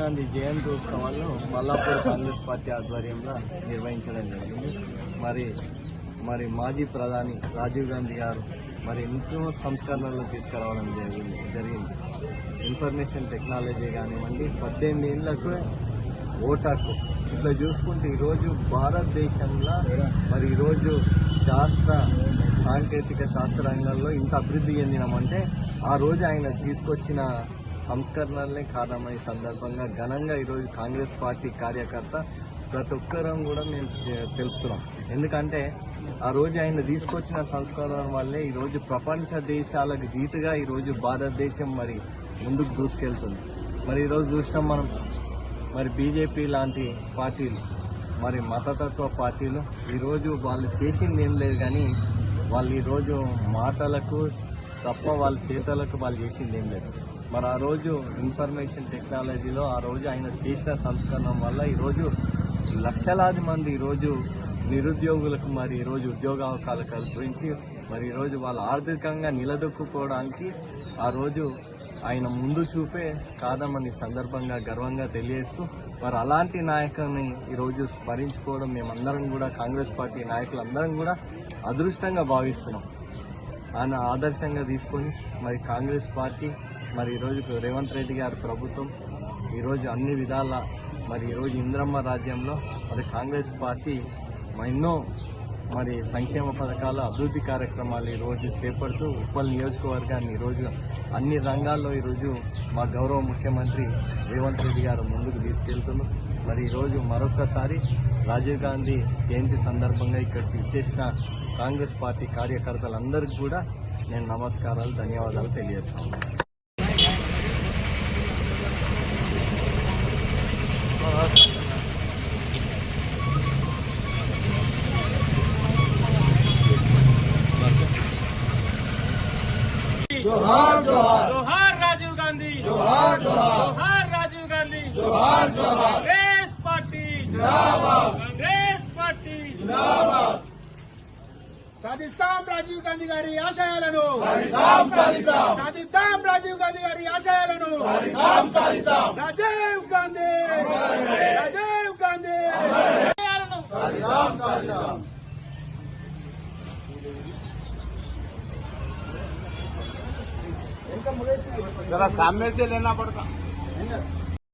గాంధీ జయంతి ఉత్సవాలను మల్లాపూర్ కాంగ్రెస్ పార్టీ ఆధ్వర్యంలో నిర్వహించడం జరిగింది. మరి మరి మాజీ ప్రధాని రాజీవ్ గాంధీ గారు మరి ఎన్నో సంస్కరణలు తీసుకురావడం జరిగింది. జరిగింది. ఇన్ఫర్మేషన్ టెక్నాలజీ కానివ్వండి పద్దెనిమిది ఏళ్ళకు ఓటు ఇట్లా చూసుకుంటే ఈరోజు భారతదేశంలో మరి ఈరోజు శాస్త్ర సాంకేతిక శాస్త్ర రంగంలో ఇంత అభివృద్ధి చెందినామంటే ఆ రోజు ఆయన తీసుకొచ్చిన సంస్కరణలనే కారణమై సందర్భంగా ఘనంగా ఈరోజు కాంగ్రెస్ పార్టీ కార్యకర్త ప్రతి ఒక్కరం కూడా మేము తెలుస్తున్నాం. ఎందుకంటే ఆ రోజు ఆయన తీసుకొచ్చిన సంస్కరణ వల్లే ఈరోజు ప్రపంచ దేశాలకు ధీటుగా ఈరోజు భారతదేశం మరి ముందుకు దూసుకెళ్తుంది. మరి ఈరోజు చూసినాం మనం మరి బీజేపీ లాంటి పార్టీలు మరి మతతత్వ పార్టీలు ఈరోజు వాళ్ళు చేసింది ఏం లేదు కానీ వాళ్ళు ఈరోజు మాటలకు తప్ప వాళ్ళ చేతలకు వాళ్ళు చేసింది ఏం లేదు. మరి ఆ రోజు ఇన్ఫర్మేషన్ టెక్నాలజీలో ఆ రోజు ఆయన చేసిన సంస్కరణం వల్ల ఈరోజు లక్షలాది మంది ఈరోజు నిరుద్యోగులకు మరి ఈరోజు ఉద్యోగ అవకాశాలు కల్పించి మరి ఈరోజు వాళ్ళు ఆర్థికంగా నిలదొక్కుకోవడానికి ఆ రోజు ఆయన ముందు చూపే కాదమని సందర్భంగా గర్వంగా తెలియజేస్తూ మరి అలాంటి నాయకుని ఈరోజు స్మరించుకోవడం మేమందరం కూడా కాంగ్రెస్ పార్టీ నాయకులందరం కూడా అదృష్టంగా భావిస్తున్నాం. ఆయన ఆదర్శంగా తీసుకొని మరి కాంగ్రెస్ పార్టీ మరి ఈరోజు రేవంత్ రెడ్డి గారి ప్రభుత్వం ఈరోజు అన్ని విధాల మరి ఈరోజు ఇంద్రమ్మ రాజ్యంలో మరి కాంగ్రెస్ పార్టీ ఎన్నో మరి సంక్షేమ పథకాలు అభివృద్ధి కార్యక్రమాలు ఈరోజు చేపడుతూ ఉప్పల్ నియోజకవర్గాన్ని ఈరోజు అన్ని రంగాల్లో ఈరోజు మా గౌరవ ముఖ్యమంత్రి రేవంత్ రెడ్డి గారు ముందుకు తీసుకెళ్తున్నారు. మరి ఈరోజు మరొకసారి రాజీవ్ గాంధీ జయంతి సందర్భంగా ఇక్కడికి ఇచ్చేసిన కాంగ్రెస్ పార్టీ కార్యకర్తలందరికీ కూడా నేను నమస్కారాలు ధన్యవాదాలు తెలియజేస్తాను జోహార్ జోహార్ జోహార్ రాజీవ్ గాంధీ జోహార్ జోహార్ జోహార్ రాజీవ్ గాంధీ జోహార్ జోహార్ కాంగ్రెస్ పార్టీ జిందాబాద్ కాంగ్రెస్ పార్టీ జిందాబాద్ సాధిస్తాం రాజీవ్ గాంధీ గారి ఆశయాలను సాధిద్దాం రాజీవ్ గాంధీ గారి ఆశయాలను రాజీవ్ గాంధీ రాజీవ్ గాంధీ जरा सामने से लेना पड़ता।